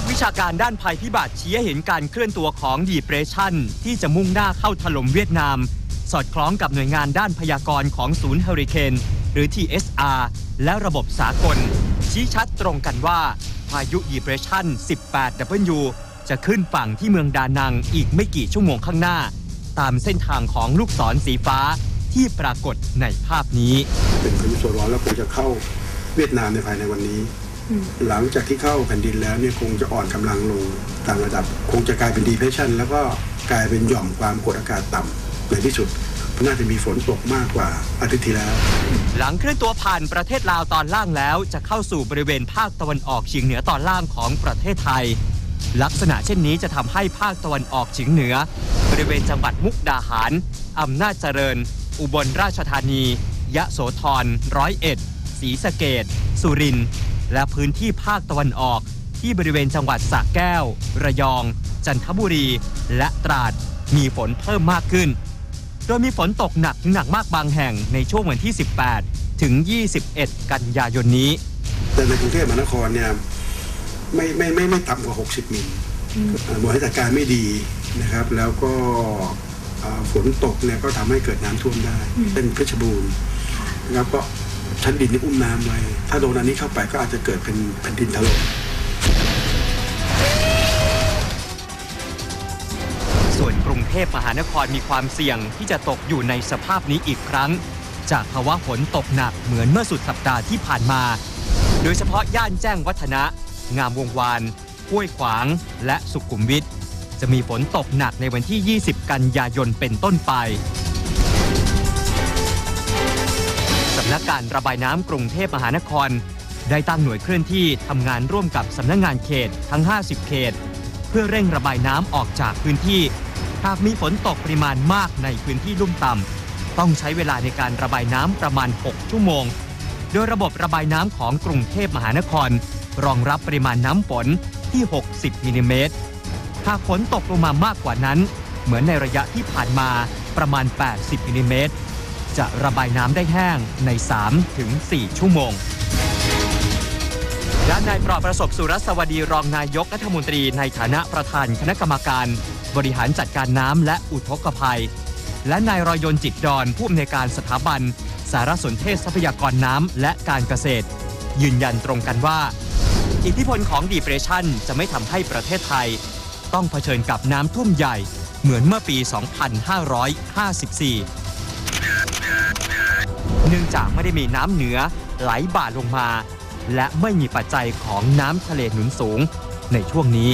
นักวิชาการด้านภัยพิบัติชี้ให้เห็นการเคลื่อนตัวของ Depression ที่จะมุ่งหน้าเข้าถล่มเวียดนาม สอดคล้องกับหน่วยงานด้านพยากรณ์ของศูนย์เฮอริเคนหรือ TSR และระบบสากล ชี้ชัดตรงกันว่า พายุ Depression 18W จะขึ้นฝั่งที่เมืองดานังอีกไม่กี่ชั่วโมงข้างหน้า ตามเส้นทางของลูกศรสีฟ้าที่ปรากฏในภาพนี้ เป็นพายุโซนร้อนแล้วคงจะเข้าเวียดนามในภายในวันนี้ หลังจากที่เข้าแผ่นดินแล้วเนี่ยคงจะอ่อนกำลังลงตามระดับ คงจะกลายเป็น depression แล้วก็กลายเป็นหย่อมความกดอากาศต่ำในที่สุดน่าจะมีฝนตกมากกว่าอาทิตย์ที่แล้ว หลังเคลื่อนตัวผ่านประเทศลาวตอนล่างแล้ว จะเข้าสู่บริเวณภาคตะวันออกเฉียงเหนือตอนล่างของประเทศไทย ลักษณะเช่นนี้จะทำให้ภาคตะวันออกเฉียงเหนือ บริเวณจังหวัดมุกดาหารอำนาจเจริญ อุบลราชธานี ยะโสธรร้อยเอ็ดศรีสะเกดสุรินทร์ และพื้นที่ภาคตะวันออก ที่บริเวณจังหวัดสระแก้ว ระยอง จันทบุรี และตราด มีฝนเพิ่มมากขึ้น โดยมีฝนตกหนักถึงหนักมากบางแห่งในช่วงวันที่ 18 ถึง 21 กันยายนนี้ แต่ในกรุงเทพมหานครเนี่ยไม่ไม่ไม่ไม่ต่ำกว่า 60 มิลเอ่อบริหารจัดการไม่ดีนะครับ แล้วก็เอ่อฝนตกเนี่ยก็ทำให้เกิดน้ำท่วมได้ เป็นเพชรบูรณ์นะครับก็ ชั้นดินนี่อุ้มน้ำไว้ ถ้าโดนอันนี้เข้าไปก็อาจจะเกิดเป็นแผ่นดินถล่มส่วนกรุงเทพมหานครมีความเสี่ยงที่จะตกอยู่ในสภาพนี้อีกครั้ง จากภาวะฝนตกหนักเหมือนเมื่อสุดสัปดาห์ที่ผ่านมา โดยเฉพาะย่านแจ้งวัฒนะ งามวงวานห้วยขวาง และสุขุมวิทจะมีฝนตกหนักในวันที่ 20 กันยายนเป็นต้นไป สำนักการระบายน้ำกรุงเทพมหานคร ได้ตั้งหน่วยเคลื่อนที่ทำงานร่วมกับสำนักงานเขตทั้ง 50 เขต เพื่อเร่งระบายน้ำออกจากพื้นที่ หากมีฝนตกปริมาณมากในพื้นที่ลุ่มต่ำต้องใช้เวลาในการระบายน้ำประมาณ 6 ชั่วโมง โดยระบบระบายน้ำของกรุงเทพมหานคร รองรับปริมาณน้ำฝนที่ 60มิลลิเมตรหากฝนตกลงมามากกว่านั้น เหมือนในระยะที่ผ่านมาประมาณ 80มิลลิเมตร จะระบายน้ำได้แห้งใน 3-4 ชั่วโมงด้านนายปลอประสบสุรสวัสดีรองนายกรัฐมนตรีในฐานะประธานคณะกรรมการ บริหารจัดการน้ำและอุทกภัย และนายรอยยนจิตดอนผู้อำนวยการสถาบัน สารสนเทศทรัพยากรน้ำและการเกษตร ยืนยันตรงกันว่า อิทธิพลของดีเ r ร s ชันจะไม่ทำให้ประเทศไทย ต้องเผชิญกับน้ำท่วมใหญ่เหมือนเมื่อปี 2554 เนื่องจากไม่ได้มีน้ำเหนือไหลบ่าลงมา และไม่มีปัจจัยของน้ำทะเลหนุนสูงในช่วงนี้